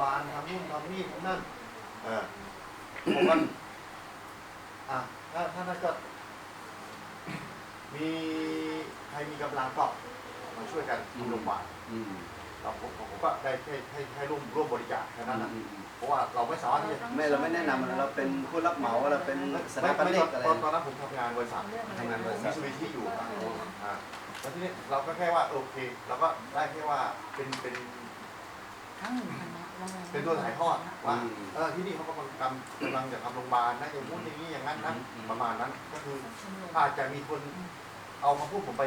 บาลทำนู่นทำนี่ทำนั่นเออผมว่าอะถ้าถ้านั่นก็ มีใครมีกำลังก็มาช่วยกันทำโรงพยาบาลอืมเราผมผมก็ได้ให้ให้ให้ร่วมร่วมบริจาคแค่นั้นนะอืมอืมเพราะว่าเราไม่สามารถที่จะไม่เราไม่แนะนำเราเป็นผู้รับเหมาเราเป็นสถาปไม่นิตกอะไรอนตอนนั้นผมทำงานบริษัททำงานบผริมษัมีทสวิตที่อยู่อะอ่าแล้วทีนี้เราก็แค่ว่าโอเคเราก็ได้แค่ว่าเป็นเป็น เป็นตัวถ่ายทอดว่าเออที่นี่เขากำลังกำกำลังจะทำโรงพยาบาลนะอย่างนู้นอย่างนี้อย่างนั้นนะประมาณนั้น ก็คืออาจจะมีคนเอามาพูดผมไป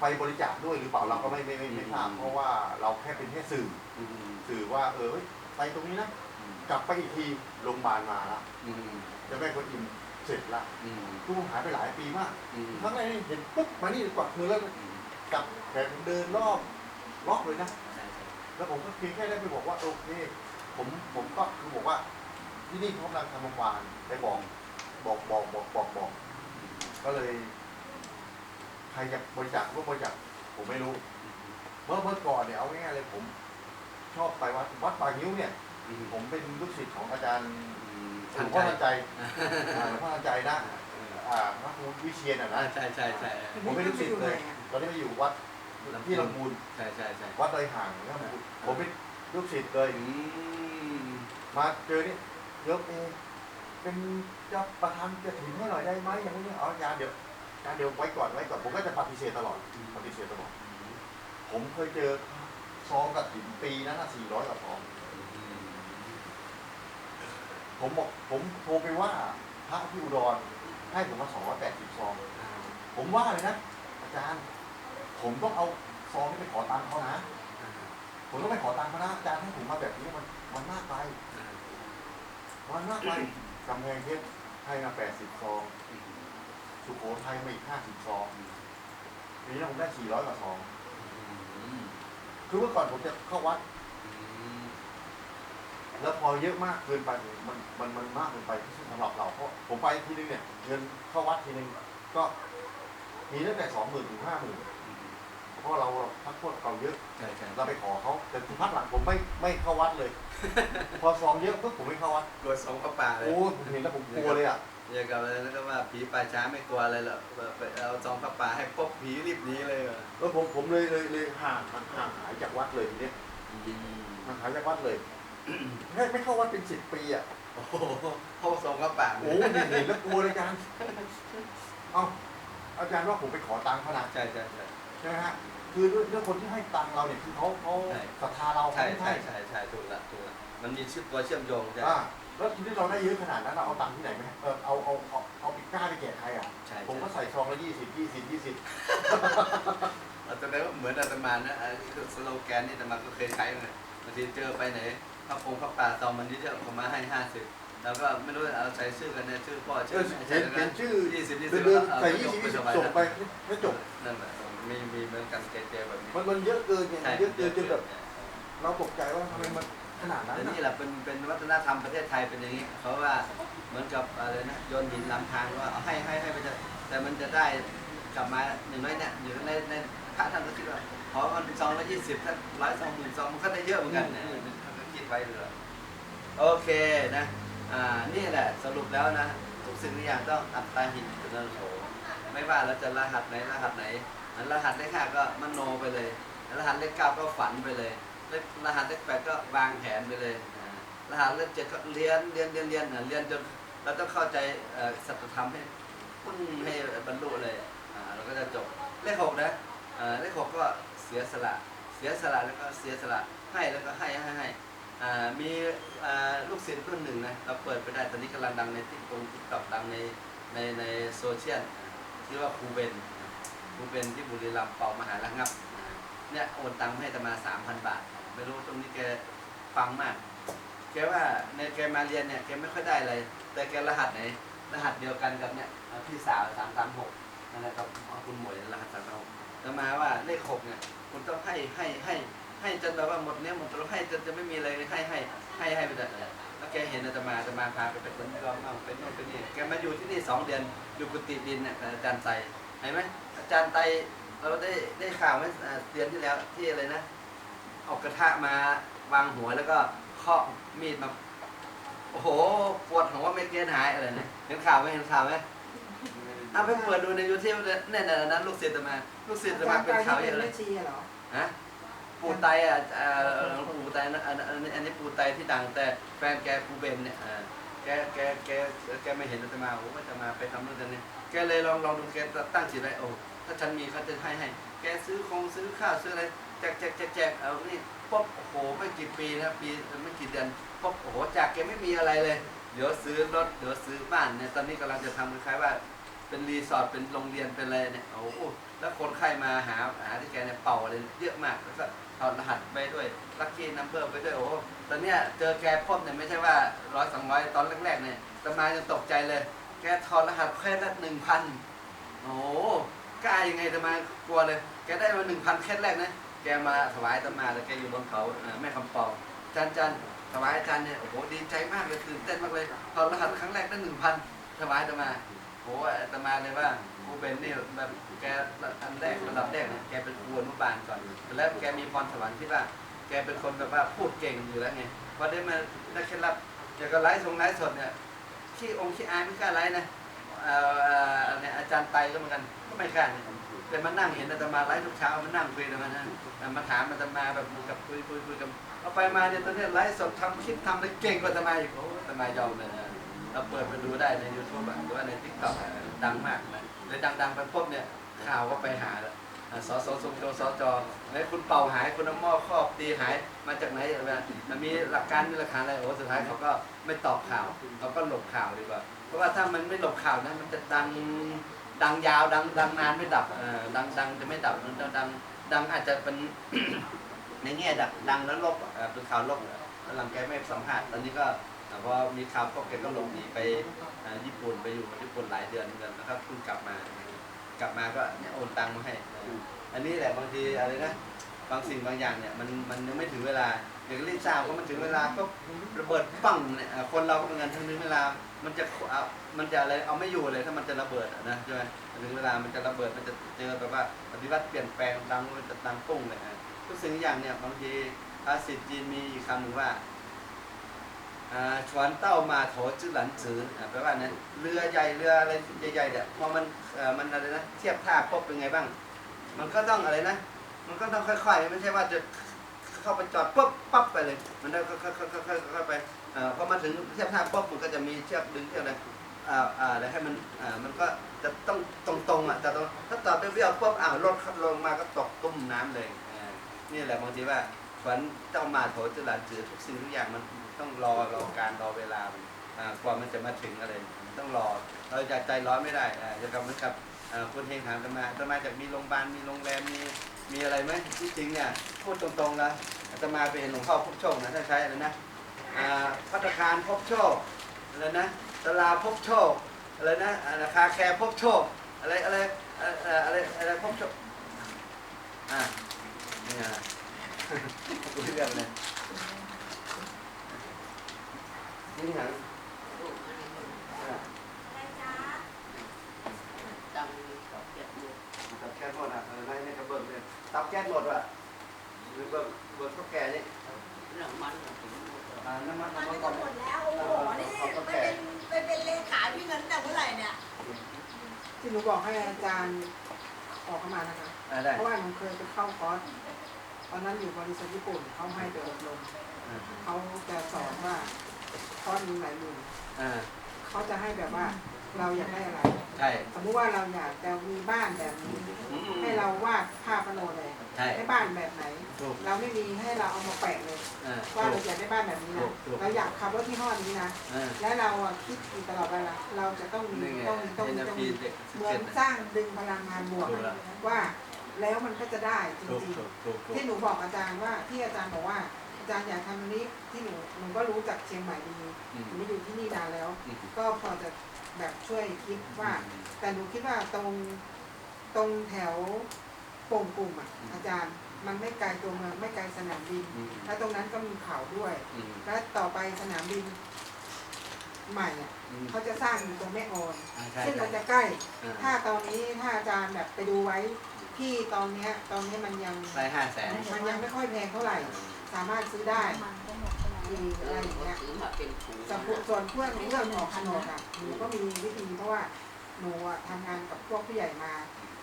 ไปบริจาคด้วยหรือเปล่าเราก็ไม่ไม่ไม่ไม่ทราบเพราะว่าเราแค่เป็นแค่สื่ออืมสื่อว่าเออเฮ้ยไปตรงนี้นะกลับไปอีกทีโรงพยาบาลมาละอืมจะแม่คนอิ่มเสร็จละอืมตู้หายไปหลายปีมากอืมครั้งแรกนี่เห็นปุ๊บมานี่กวักมือแล้วกลับแขนเดินรอบรอบเลยนะ แล้วผมก็เพียงแค่ได้ไปบอกว่าโอเค ผมผมก็คือบอกว่า ที่นี่เขากำลังทำโรงพยาบาลไปบอกบอกบอกบอกบอกบอก ก็เลย ใครจะบริจาคร่วมบริจาคผมไม่รู้ เมื่อเมื่อก่อนเนี่ยเอาง่ายๆเลยผม ชอบไปวัดวัดป่างิ้วเนี่ยอืมผมเป็นลูกศิษย์ของอาจารย์หลทันวงใจพ่อทันใจอ่าหลวงพ่อทันใจนะอ่าพระครูวิเชียนอะอ่านะใช่ใช่ใช่ผมเป็นลูกศิษย์เลยตอนนี้มาอยู่วัด ที่ลำพูนใช่ใช่ใช่วัดดอยห่างนะผมผมเป็นลูกศิษย์เลยอืมมาเจอนี่ยกเองเป็นเจ้าประธานจะถึงให้หน่อยได้ไหมอย่างนี้เอาอาจารย์เดี๋ยวอาจารย์เดี๋ยวไว้ก่อนไว้ก่อนผมก็จะปฏิเสธตลอดปฏิเสธตลอด ผมเคยเจอซองกับถิ่นปีนั้นนะสี่ร้อยกับซองผมบอกผมโทรไปว่าพระที่อุดรให้ผมมาสองร้อยแปดสิบซอง ผมว่าเลยนะอาจารย์ ผมต้องเอาซองนี้ไปขอตังค์เขานะ ผมต้องไปขอตังค์เขานะอาจารย์ให้ผมมาแบบนี้มันมันมากไปมันมากไปกำแพงเพชรให้มาแปดสิบซองสุโขทัยมาอีกห้าสิบซองทีนี้ผมได้สี่ร้อยกว่าซองคือเมื่อก่อนผมจะเข้าวัดแล้วพอเยอะมากเกินไปมันมันมันมากเกินไปสำหรับเราเพราะผมไปทีนึงเนี่ยเงินเข้าวัดทีนึงก็มีตั้งแต่สองหมื่นถึงห้าหมื่น เพราะเราพักพวกเราเยอะใช่ใช่เราไปขอเขาแต่พักหลังผมไม่ไม่เข้าวัดเลย พอซองเยอะปุ๊บผมไม่เข้าวัดกลัวสองพระป่าเลยโอ้ยผมเห็นแล้วผมกลัวเลยอะอย่างกับอะไรนะก็ว่าผีป่าช้าไม่กลัวอะไรหรอกไปเอาซองพระป่าให้ปุ๊บผีรีบหนีเลยอะแล้วผมผมเลยเลยเลยห่างห่างหายจากวัดเลยทีเนี้ยห่างหายจากวัดเลยไม่ไม่เข้าวัดเป็นสิบปีอะโอ้โหเพราะซองพระป่าโอ้ยเห็นเห็นแล้วกลัวเลยอาจารย์เอ้าอาจารย์ว่าผมไปขอตังค์เขานะใช่ใช่ใช่ ใช่ไหมฮะคือด้วยด้วยคนที่ให้ตังค์เราเนี่ยคือเขาเขาใช่ ศรัทธาเราใช่เขาไม่ใช่ใช่ใช่ใช่ถูกละถูกละมันมีชื่อตัวเชื่อมโยงใช่อ่าแล้วทีนี้เราได้เยอะขนาดนั้นเราเอาตังค์ที่ไหนไหมเออเอาเอาเอาเอาปิดกล้าไปแจกใครอะใช่ผมก็ใช่ใส่ซองละยี่สิบยี่สิบยี่สิบอาตมาก็เหมือนอาตมานะอ่าคือสโลแกนนี่อาตมาก็เคยใช้เลยบางทีเจอไปไหนพระพงพระป่าซองมันนี่จะเอามาให้ห้าสิบแล้วก็ไม่รู้เอาใส่ชื่อกันเนี่ยชื่อพ่อเอชื่ออแม่เขียนใช่เขียนชื่อยี่สิบยี่เดืสิอบนเดือนอาใส่ไปยี่สิบไปยี่สิบถวายส่งไปไม่จบนั่นแหละ มีมีเหมือนกันเจๆแบบนี้มันมันเยอะเกินไงใช่เยอะเกินจนแบบเราตกใจว่าทำไมมันขนาดนั้นแต่น่ะนี่แหละเป็นเป็นวัฒนธรรมประเทศไทยเป็นอย่างนี้เพราะว่าเหมือนกับอะไรนะโยนหินลำทางว่าเอาให้ให้ให้ไปเถอะแต่มันจะได้กลับมาหนึ่งน้อยเนี่ยอยู่ในในพระท่านก็คิดว่าขอมันซองละยี่สิบถ้าร้อยซองหมื่นซองมันก็ได้เยอะเหมือนกันเนี่ยท่านก็คิดไว้เลยโอเคนะอ่านี่แหละสรุปแล้วนะทุกสิ่งทุกอย่างต้องอัตตาหินเป็นเรื่องโฉไม่ว่าเราจะรหัสไหนรหัสไหน อันรหัสเลขห้าก็มโนไปเลย รหัสเลขเก้าก็ฝันไปเลยเลขรหัสเลขแปดก็วางแผนไปเลยรหัสเลขเจ็ดก็เรียนเรียนเรียนเรียนเรียนจนเราต้องเข้าใจสัจธรรมให้ปึ้งให้บรรลุเลยอ่าเราก็จะจบเลขหกนะเอ่อเลขหกก็เสียสละเสียสละแล้วก็เสียสละให้แล้วก็ให้ให้ให้อ่ามีลูกศิษย์รุ่นหนึ่งนะเราเปิดไปได้ตอนนี้กำลังดังในติ๊กต็อกติ๊กต็อกดังในในในโซเชียลชื่อว่าครูเบน ครูเบนที่บุรีรัมย์เป่ามหาระงับ เนี่ยโอนตังค์ให้ตมาสามพันบาท ไม่รู้ตรงนี้แกฟังมาก แกว่าในแกมาเรียนเนี่ยแกไม่ค่อยได้อะไร แต่แกรหัสไหน รหัสเดียวกันกับเนี่ยพี่สาวสามสามหกนั่นแหละครับคุณหมวยรหัสสามสามหกแต่มาว่าเลขหกเนี่ยคุณต้องให้ให้ให้ให้จนแบบว่าหมดเนี้ยหมดตัวให้จนจะไม่มีอะไรให้ให้ให้ให้ไปแต่แล้วแกเห็นอาตมาอาตมาพาไปเป็นคนที่เราเอาเป็นโน่นเป็นนี่แกมาอยู่ที่นี่สองเดือนอยู่กุฏิดินเนี่ยอาจารย์ไตเห็นไหม อาจารย์ไตเราได้ได้ข่าวไหมอ่าเดือนที่แล้วที่อะไรนะเอาเอากระทะมาวางหัวแล้วก็เคาะมีดมา โอ้โหปวดหัวไม่เกณฑ์หายอะไรเนี่ยเห็นข่าวไหมเห็นข่าวไหมเอาไปเปิดดูในยูทูบเนี่ยเนี่ยนะลูกศิษย์อาตมาลูกศิษย์อาตมาเป็นข่าวเยอะเลยแม่ชีเหรอฮะปูไตอะเอ่อหลวงปู่ไตนะอันอันนี้อันนี้ปูไตที่ดังแต่แฟนแกปูเบนเนี่ยอ่า แกแกแกแกไม่เห็นอาตมาโอ้อาตมาไปทำนู่นทำนี่แกเลยลองลองดูแกตั้งจิตไว้โอ้ถ้าฉันมีเขาจะให้ให้ แกซื้อคงซื้อข้าวซื้ออะไรแจกแจกแจกแจกเอานี่ปุ๊บโอ้โหไม่กี่ปีนะปีไม่กี่เดือนปุ๊บโอ้โหจากแกไม่มีอะไรเลย เดี๋ยวซื้อรถเดี๋ยวซื้อบ้านเนี่ยตอนนี้กำลังจะทำคล้ายๆว่า เป็นรีสอร์ทเป็นโรงเรียนเป็นอะไรเนี่ยโอ้โหแล้วคนไข้มาหา เนี่ยเป่าอะไรเยอะมากแล้วก็ถอดรหัสไปด้วยลัคกี้นัมเบอร์ไปด้วยโอ้ตอนเนี้ยเจอแกพบเนี่ยไม่ใช่ว่าร้อยสองร้อยตอนแรกๆเนี่ยตมาจะตกใจเลย แกถอดรหัสแค่ละหนึ่งพันโอ้กล้ายังไงตมากลัวเลย แกได้มาหนึ่งพันแค่แรกนะแกมาถวายตมาแล้วแกอยู่บนเขาแม่คำปองจันจันถวายอาจารย์เนี่ยโอ้โหดีใจมากเลยตื่นเต้นมากเลยถอดรหัสครั้งแรกได้หนึ่งพันถวายตมาโอ้ตมาเลยว่า ครูเบนนี่แบบแกอันแรกระดับแรกเนี่ยแกเป็นครูอนุบาลก่อน แล้วแกมีพรสวรรค์ที่ว่า แกเป็นคนแบบว่าพูดเก่งอยู่แล้วไงพอได้มาได้เคล็ดลับแกก็ไลฟ์ทรงไลฟ์สดเนี่ยขี้องค์ขี้อายไม่กล้าไลฟ์นะเอ่ออ่อเนี่ยอาจารย์ไตก็เหมือนกันก็ไม่กล้าเนี่ยแต่มานั่งเห็นอาตมาไลฟ์ทุกเช้ามานั่งคุยกันมานะมาถามอาตมาแบบเหมือนกับคุยคุยคุยกันเอาไปมาเนี่ยตอนเนี้ยไลฟ์สดทำคลิปทำอะไรเก่งกว่าอาตมาอีกโอ้อาตมายอมเลยนะเราเปิดไปดูได้ใน YouTube อะหรือว่าในทิกตอกดังมากนะ เลยดังๆไปปุ๊บเนี่ยข่าวก็ไปหาแล้วอ่าสสสมโจสจแล้วคุณเป่าหายคุณน้ำหม้อครอบตีหายมาจากไหนอะไรมันมีหลักการมีหลักฐานอะไรโอ้สุดท้ายเขาก็ไม่ตอบข่าวเขาก็หลบข่าวดีกว่า เพราะว่าถ้ามันไม่หลบข่าวนะมันจะดังดังยาวดังดังนานไม่ดับดังดังจะไม่ดับมันจะดังดังอาจจะเป็นในแง่ดังดังแล้วลบเป็นข่าวลบหลังแกไม่สัมภาษณ์ตอนนี้ก็ อะพอมีข่าวก็แกก็หลบหนีไปญี่ปุ่นไปอยู่ญี่ปุ่นหลายเดือนเหมือนกันนะครับเพิ่งกลับมา กลับมาก็เนี่ยโอนตังค์มาให้ อันนี้แหละบางทีอะไรนะบางสิ่งบางอย่างเนี่ยมันมันยังไม่ถึงเวลาอย่างรีบทราบว่ามันถึงเวลาก็ระเบิดปังเนี่ยคนเราก็เหมือนกันถึงเวลา มันจะเอามันจะอะไรเอาไม่อยู่เลยถ้ามันจะระเบิดนะใช่ไหมถึงเวลามันจะระเบิดมันจะเจอแบบว่าปฏิวัติเปลี่ยนแปลงดังมันจะดังปุ้งเลยอะทุกสิ่งทุกอย่างเนี่ยบางทีภาษิตจีนมีอีกคำหนึ่งว่า ชวนเต้ามาโถจื้อหลันจืออ่าแปลว่านั้นเรือใหญ่เรืออะไรใหญ่ๆเนี่ยพอมันมันอะไรนะเทียบท่าปุ๊บเป็นไงบ้าง มันก็ต้องอะไรนะ มันก็ต้องค่อยๆ ไม่ใช่ว่าจะเข้าไปจอดปุ๊บปั๊บไปเลย มันต้องค่อยๆค่อยๆๆไปพอมาถึงเทียบท่าปุ๊บมันก็จะมีเชือกดึงเชือกอะไรอ่าอ่าแล้วให้มันอ่ามันก็จะต้องตรงๆอะแต่ตรงถ้าจอดไปเบี้ยวปุ๊บอ้าวรถลงมาก็ตกตุ้มน้ำเลยนี่แหละบางทีว่าฝันเจ้ามาโถจหลานจือทุกสิ่งทุกอย่างมัน ต้องรอรอการรอเวลามันกว่ามันจะมาถึงอะไรต้องรอ เราจะใจร้อนไม่ได้อ่าจะกับเหมือนกับคุณเฮงถามกันมาจะมาจากมีโรงพยาบาลมีโรงแรมมีมีอะไรไหมที่จริงเนี่ยพูดตรงๆนะอาตมาไปเห็นหลวงพ่อพบโชคนะท่านใช้อะไรนะพัตตาคารพบโชคอะไรนะตลาพบโชคอะไรนะอ่าคาแคร์พบโชคอะไรอะไรอะไรอะไรพบโชคอ่านี่ไงคุยเรื่องเลย นี่หนังอะตับแก๊สหมดอะอะไรนะเนี่ยกระเบื้องเนี่ยตับแก๊สหมดว่ะหรือเบิ้งเบิ้งข้าวแก่นี่อ่าน้ำมันตอนน้ำมันนี้ก่ก็อนหมดแล้วโอ้โหนี่ไปเป็นไปเป็นเลขาพี่เงินแต่เมื่อไหร่เนี่ยที่หนูบอกให้อาจารย์ออกเข้ามานะคะอ่าได้เพราะว่าหนูเคยไปเข้าคอร์สตอนนั้นอยู่บริษัทญี่ปุ่นเขาให้ไปอบรม อ่า เขาจะสอนว่าคอร์สมีหลายหมื่น อ่าเขาจะให้แบบว่าเราอยากได้อะไร ใช่ สมมุติว่าเราอยากจะมีบ้านแบบนี้ อืมให้เราวาดภาพมโนเลยใช่ให้บ้านแบบไหน ถูก เราไม่มีให้เราเอามาแปะเลยอ่าว่าถูเราก อยากได้บ้านแบบนี้ถูนะกถูก เราอยากขับรถที่ห้อนี้นะอ่าและเราอะคิดอยู่ตลอดเวลาเราจะต้องมีนี่ไงต้องมีต้องเอ็นมีต้องพีมีเด็กสิบเหมือเจ็นดสร้างดึงพลังงานบวกถูกแล้วว่าแล้วมันก็จะได้จถูกริงถูกถูกถูๆกที่หนูบอกอาจารย์ว่าที่อาจารย์บอกว่า อาจารย์อยากทำอันนี้ที่หนูหนูก็รู้จากเชียงใหม่ดีอืมหนูมาอยู่ที่นี่นานแล้ว อืมก็พอจะแบบช่วยคิดว่า แต่หนูคิดว่าตรงตรงแถวโป่งกลุ่มอะอืมอาจารย์มันไม่ไกลตัวเมืองไม่ไกลสนามบิน อืมแล้วตรงนั้นก็มีเขาด้วย อืมและต่อไปสนามบิน ใหม่อะอืมเขาจะสร้างอยู่ตรงแม่ออนอ่าใช่ซึ่งใช่มันจะใกล้ อ่า ถ้าตอนนี้ถ้าอาจารย์แบบไปดูไว้ ที่ตอนเนี้ยตอนนี้มันยังได้ห้าแสนมันยังไม่ค่อยแพงเท่าไหร่ สามารถซื้อได้มันก็หมดใช่ไหมมีอะไรอย่างเงี้ยซื้อมาเป็นถุงส่วนพวกส่วนเพื่อนเรื่องออกโฉนดอะหนูก็มีวิธีเพราะว่าหนูอะทำงานกับพวกผู้ใหญ่มา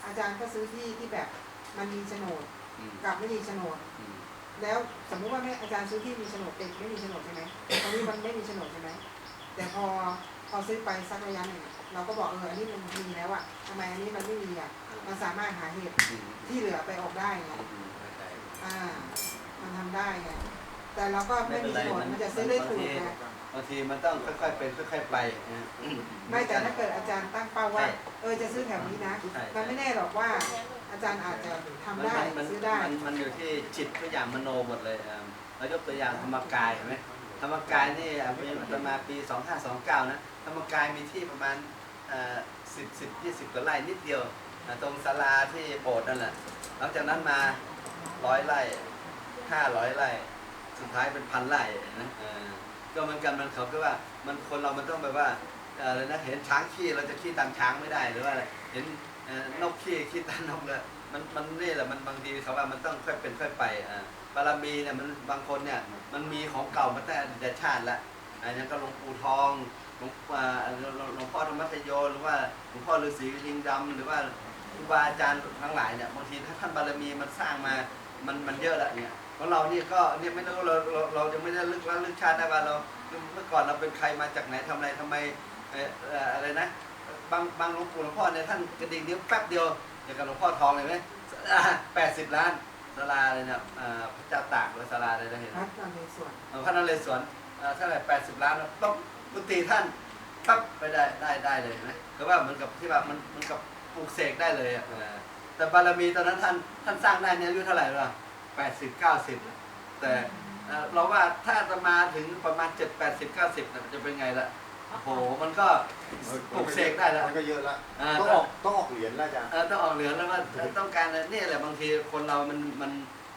อาจารย์ก็ซื้อที่ที่แบบมันมีโฉนดอืมกับไม่มีโฉนดอืมแล้วสมมุติว่าแม่อาจารย์ซื้อที่มีโฉนดเด็กไม่มีโฉนดใช่ไหมตอนนี้มันไม่มีโฉนดใช่ไหมแต่พอพอซื้อไปสักระยะหนึ่งเราก็บอกเอออันนี้มันมีแล้วอะทำไมอันนี้มันไม่มีอะ มันสามารถหาเหตุอืมที่เหลือไปออกได้ไงอืมเข้าใจอ่า มันทำได้ไงแต่เราก็ไม่มีโฉนดมันจะซื้อได้ถูกไงบางทีมันต้องค่อยๆเป็นค่อยๆไปนะไม่แต่ถ้าเกิดอาจารย์ตั้งเป้าว่าใช่เออจะซื้อแถวนี้นะใช่มันไม่แน่หรอกว่า อาจารย์อาจจะทำมันได้มันซื้อได้มันมันอยู่ที่จิตทุกอย่างมโนหมดเลยอ่าเรายกตัวอย่างธรรมกายเห็นไหมธรรมกายนี่อะประมาณปี 2529 นะธรรมกายมีที่ประมาณสิบสิบยี่สิบกว่าไร่นิดเดียวอะ ตรงศาลาที่โบสถ์นั่นแหละหลังจากนั้นมาร้อยไร่ห้าร้อยไร่สุดท้ายเป็นพันไร่นะก็เหมือนกันมันเขาก็ว่ามันคนเรามันต้องแบบว่าเอออะไรนะเห็นช้างขี้เราจะขี้ตามช้างไม่ได้หรือว่าอะไรเห็นนกขี้ขี้ตามนกเลยมันมันนี่แหละมันบางทีเขาว่ามันต้องค่อยเป็นค่อยไปอ่าบารมีเนี่ยมันบางคนเนี่ยมันมีของเก่ามาแต่ชาติละอันนี้ก็หลวงปู่ทอง หลวงอ่าหลวงหลวงพ่อธรรมชโยหรือว่าหลวงพ่อฤาษีลิงดำหรือว่าครูบาอาจารย์ทั้งหลายเนี่ยบางทีถ้าท่านบารมีมันสร้างมามันมันเยอะแหละเนี่ยของเรานี่ก็เนี่ยไม่รู้เราเราเราจะไม่ได้ลึกว่าลึกชาติได้ว่าเราเมื่อก่อนเราเป็นใครมาจากไหนทำอะไรทำไมเอ่อเอ่ออะไรนะบางบางหลวงปู่หลวงพ่อเนี่ยท่านกระดิ่งนิ้วแป๊บเดียวอย่างกับหลวงพ่อทองเลยไหมแปดสิบล้านศาลาเลยเนี่ยอ่าพระเจ้าตากหรือศาลาอะไรนะเห็นไหมพัดนเรศวรเออพระนเรศวรเอ่อเท่าไหร่แปดสิบล้านแล้วต้อง กุฏิท่านปั๊บไปได้ได้ได้เลยเห็นไหมคือว่าเหมือนกับที่ว่ามันมันกับปลูกเสกได้เลยอะเออแต่บารมีตอนนั้นท่านท่านสร้างได้เนี่ยอายุเท่าไหร่ล่ะแปดสิบเก้าสิบแต่เอ่อเราว่าถ้าจะมาถึงประมาณเจ็ดแปดสิบเก้าสิบจะเป็นไงล่ะโอ้โหมันก็ปลุกเสกได้แล้วมันก็เยอะละอ่าต้องออกต้องออกเหรียญแล้วอาจารย์เออต้องออกเหลือแล้วว่าต้องการนี่แหละบางทีคนเรามันมัน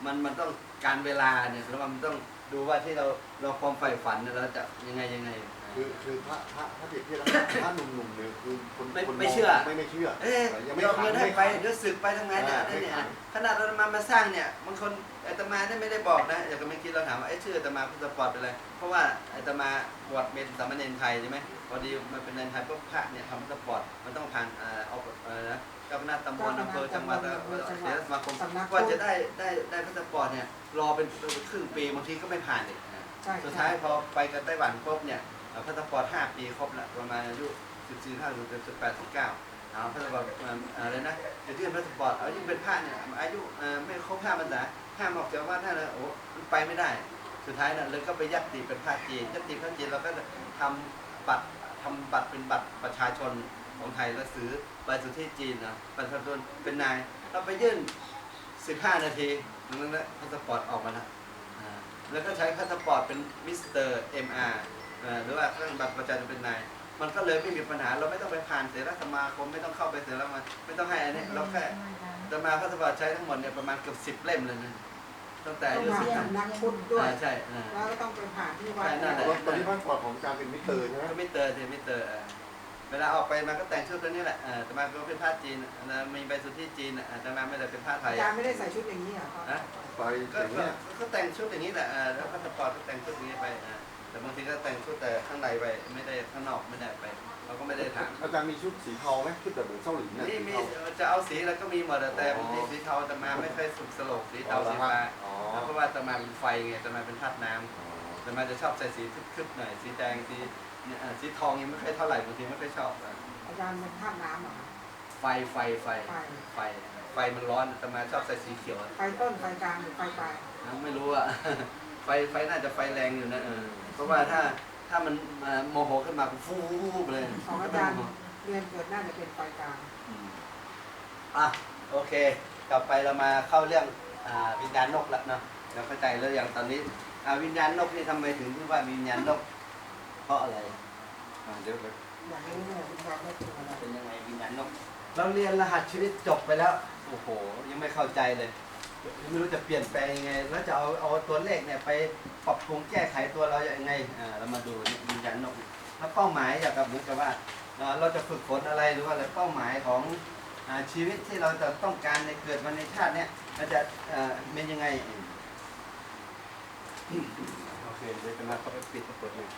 มันมันต้องการเวลาเนี่ยแล้วมันต้องดูว่าที่เราเราความใฝ่ฝันเนี่ยเราจะยังไงยังไง คือคือพระพระพระเด็กที่เราพระหนุ่มๆเนี่ยคือคนไม่คนไม่เชื่อ ไม่ไม่เชื่อเอ๊ะยังยไม่อมเงินให้ไปขันเดี๋ยวศึกไปทำไงเนี่ยอ่าไม่เนี่ยขันขนาดเรามามาสร้างเนี่ยบางคนอาตมาเนี่ยไม่ได้บอกนะอย่างเมื่อกี้เราถามว่าไอ้ยชื่ออาตมาพุทธปอดเป็นอะไรเพราะว่าอาตมาบวชเป็นสามเณรไทยใช่ไหมพอดีมันเป็นเนรไทยพวกพระเนี่ยทำพุทธปอดมันต้องผ่านอ่าเอาเอ่อนะเจ้าคณะตำบลอำเภอจังหวัดแล้วก็เสียสมาคมสำนัก กว่าจะได้ได้ได้พุทธปอดเนี่ยรอเป็นครึ่งปีบางทีก็ไม่ผ่านอีกนะ ใช่สุดท้ายพอไปกันไต้หวันครบเนี่ยเอ่อพาสปอร์ต5ปีครบล้วประมาณอายุ14 5 1 18 19เอาพาสปอร์ตอะไรนะจะยื่นพาสปอร์ตเอายิ่งเป็นผ้าเนี่ยอายุไม่ครบ5พรรษาห้ามออกจากบ้านได้เลยโอ้มันไปไม่ได้ สุดท้ายน่ะเลยก็ไปยัดติเป็นผ้าจีนยัดติผ้าจีนเราก็ทำบัตรทำบัตรเป็นบัตรประชาชนของไทยแล้วซื้อใบสุทธิจีนนะประชาชนเป็นนายเราไปยื่น15นาทีนั้นแหละพาสปอร์ตออกมาแล้ว แล้วก็ใช้พาสปอร์ตเป็นมิสเตอร์เอ็มอาร์หรือว่าเครื่องบัตรประชาชนเป็นนายมันก็เลยไม่มีปัญหาเราไม่ต้องไปผ่านเสนาสมาคมไม่ต้องเข้าไปเสนาสมาไม่ต้องให้อันนี้เราแค่จะมาพาสปอร์ตใช้ทั้งหมดเนี่ยประมาณเกือบสิบเล่มเลยนะตั้งแต่ต้ออางยุผ่าสินบสำนักพุทธด้วยอ่าใช่อ่าแล้วก็ต้องไปผ่านที่วัดใช่นั่นแหละตอนนี้พาสปอร์ตของอาจารย์เป็นมิสเตอร์ใช่ไหมก็มิสเตอร์เทมิสเตอร์อ่า เวลาออกไปมันก็แต่งชุดตัวนี้แหละอ่าแต่มาก็เป็นผ้าจีนอ่ามีใบสุทธิจีนอ่าแต่มาไม่ได้เป็นผ้าไทอาย จารย์ไม่ได้ใส่ชุดอย่างนี้เหรอนะ ไปก็อย่างก็เงี้ยก็แต่งชุดอย่างนี้แหละอ่าแล้วพาสปอร์ตก็แต่งชุดอย่างนี้ไปอ่าแต่บางทีก็แต่งชุดแต่ข้างในไปไม่ได้ข้างนอกไม่ได้ไปเราก็ไม่ได้ถาม อาจารย์มีชุดสีเทาไหมชุดแบบเหมือนเส้าหลินเนี่ยนี่สีมีเทา จะเอาสีอะไรก็มีหมดอะแต่อ๋อมีสีเทาแต่มาไม่ค่อยสุกสลกสีเทาอ๋อสีฟ้าอ๋อ เพราะว่าแต่มาเป็นไฟไงแต่มาเป็นธาตุน้ำแต่มาจะชอบใส่สีทึบๆหน่อยสีแดงสี เนี่ยอ่าสีทองยังไม่ค่อยเท่าไหร่บางทีไม่ค่อยชอบอะอาจารย์เป็นท่าตุน้ำเหรอไฟไฟไฟไฟไฟไฟมันร้อนแต่มาชอบใส่สีเขียวอะไฟต้นไฟกลางหรือไฟปลายนะไม่รู้อะไฟไฟน่าจะไฟแรงอยู่นะเออเพราะว่าถ้าถ้ามันเอ่อโมโหขึ้นมาฟูบเลยของอาจารย์เรียนเกิดน่าจะเป็นไฟกลางอืมอะโอเค ต่อไปเรามาเข้าเรื่องอ่าวิญญาณนกแล้วเนาะเราเข้าใจแล้วอย่างตอนนี้อ่าวิญญาณนกนี่ทำไมถึงที่ว่าวิญญาณนกเพ ราะอะไรอ่าเดี๋ยวเดี๋ยวอย่างนี้เนี่ยเป็นความไม่เป็นอะไรเป็นยังไงวิญญาณนกเราเรียนรหัสชีวิตจบไปแล้ว โอ้โห ยังไม่เข้าใจเลยไม่รู้จะเปลี่ยนแปลงยังไง แล้วจะเอาเอาตัวเลขเนี่ยไปปรับปรุงแก้ไขตัวเรายังไงอ่าเรามาดูนี่วิญญาณนกวถ้าเป้าหมายอยากกับเหมือนกับว่าเอ่อเราจะฝึกฝนอะไรหรือว่าอะไรเป้าหมายของอ่าชีวิตที่เราจะต้องการในเกิดมาในชาติเนี้ยมันจะเอ่อเป็นยังไง โอเคเดี๋ยวจะมาเขาไปปิดประตูเนี่ย